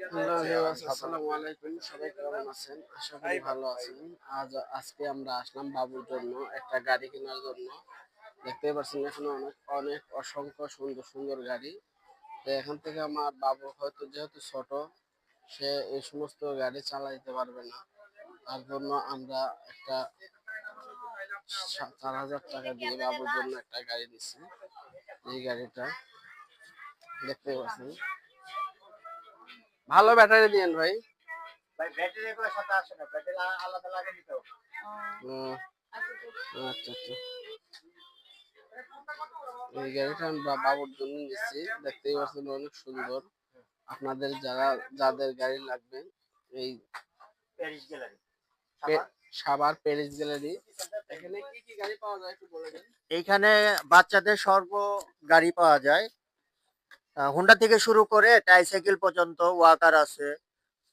Hello আসসালামু আলাইকুম। সবাই কেমন আছেন? আশা করি ভালো আছেন। আজ আজকে আমরা আসলাম বাবুর জন্য একটা গাড়ি কেনার জন্য। দেখতে পাচ্ছেন এখানে অনেক অনেক অসংখ্য সুন্দর সুন্দর গাড়ি। তো এখান থেকে আমার বাবু হয়তো যেহেতু ছোট সে এই সমস্ত গাড়ি চালাইতে পারবে না। তার জন্য আমরা একটা চার হাজার টাকা দিয়ে বাবুর জন্য একটা গাড়ি দিচ্ছি। এই গাড়িটা দেখতে পাচ্ছেন। ভালো ব্যাটারি দিয়েন ভাই। ভাই ব্যাটারি এগুলোর সাথে আসে না ব্যাটারি আলাদা লাগে নিতে হবে আচ্ছা আচ্ছা। এই গাড়িটা আমি বাবুর জন্য নিচ্ছি দেখতেই পাচ্ছেন অনেক সুন্দর। আপনাদের যারা যাদের গাড়ি লাগবে এই প্যারিস গ্যালারি পে- প্যারিস গ্যালারি এখানে কি কি গাড়ি পাওয়া যায় একটু বলে দেন। এইখানে বাচ্চাদের সর্ব গাড়ি পাওয়া যায়। হুন্ডা থেকে শুরু করে ট্রাইসাইকেল পর্যন্ত ওয়াকার আছে,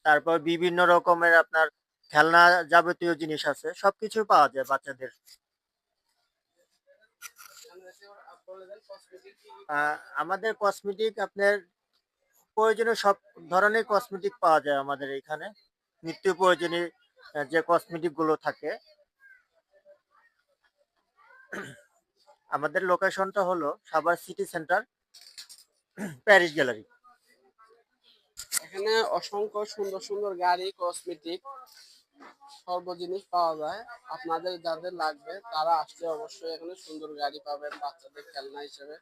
তারপর বিভিন্ন রকমের আপনার খেলনা যাবতীয় জিনিস আছে, সবকিছু পাওয়া যায় বাচ্চাদের। আমাদের কসমেটিক আপনার প্রয়োজনীয় সব ধরনের কসমেটিক পাওয়া যায় আমাদের এখানে, নিত্য প্রয়োজনীয় যে কসমেটিকগুলো থাকে। আমাদের লোকেশনটা হলো Savar city centre. Paris gallery. এখানে অসংখ্য সুন্দর সুন্দর গাড়ি কসমেটিক সর্ব জিনিস পাওয়া যায়। আপনাদের যাদের লাগবে, তারা আসলে অবশ্যই এখানে সুন্দর গাড়ি পাবেন বাচ্চাদের খেলনা হিসেবে।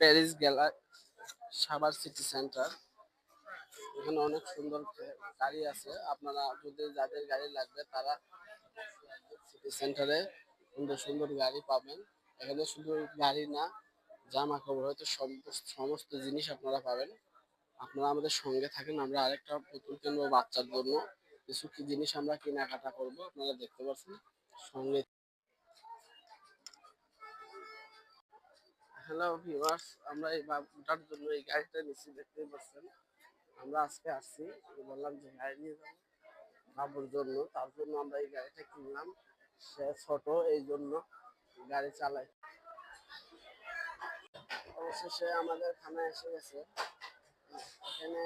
প্যারিস গেলা, সাভার সিটি সেন্টার। এখানে অনেক সুন্দর গাড়ি আছে। আপনারা যদি যাদের গাড়ি লাগবে, তারা সিটি সেন্টারে সুন্দর সুন্দর গাড়ি পাবেন। এখানে শুধু গাড়ি না জামা কাপড় হয়তো সমস্ত জিনিস আপনারা পাবেন। আপনারা আমাদের সঙ্গে থাকেন, আমরা আরেকটা পুতুল কিনবো বাচ্চার জন্য। কিছু কি জিনিস আমরা কেনাকাটা করব, আপনারা দেখতে পাচ্ছেন। সঙ্গে হ্যালো ভিউয়ার্স আমরা এই বাবুটার জন্য এই গাড়িটা নিচ্ছি, দেখতেই পাচ্ছেন। আমরা আজকে আসছি বললাম যে গাড়ি নিয়ে যাব বাবুর জন্য। তার জন্য আমরা এই গাড়িটা কিনলাম। সে ছোট, এই জন্য গাড়ি চালায়। অবশেষে আমাদের থানায় এসে গেছে। এখানে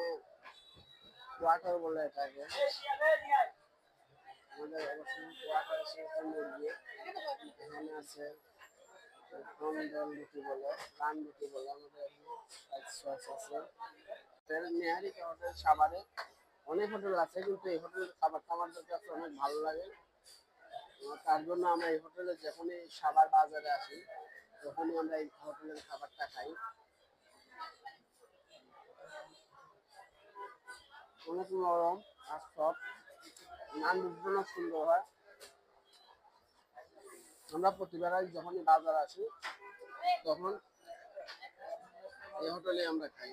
কোয়ার্টার বলে এটাকে। আমাদের অবশ্যই কোয়ার্টার এসে গেছে মুরগি। এখানে আছে কমজল রুটি বলে কান রুটি বলে আমাদের এখানে হোটেল নেহারিকা হোটেল অনেক হোটেল আছে, কিন্তু এই হোটেলের খাবার আমাদের কাছে অনেক ভালো লাগে। তার জন্য আমরা এই হোটেলে যখনই সাভার বাজারে আসি, তখনই আমরা এই হোটেলের খাবারটা খাই। অনেক নরম, আর সব নান রুটিগুলো সুন্দর হয়। আমরা প্রতিবার যখনই বাজার আসি, তখন এই হোটেলে আমরা খাই।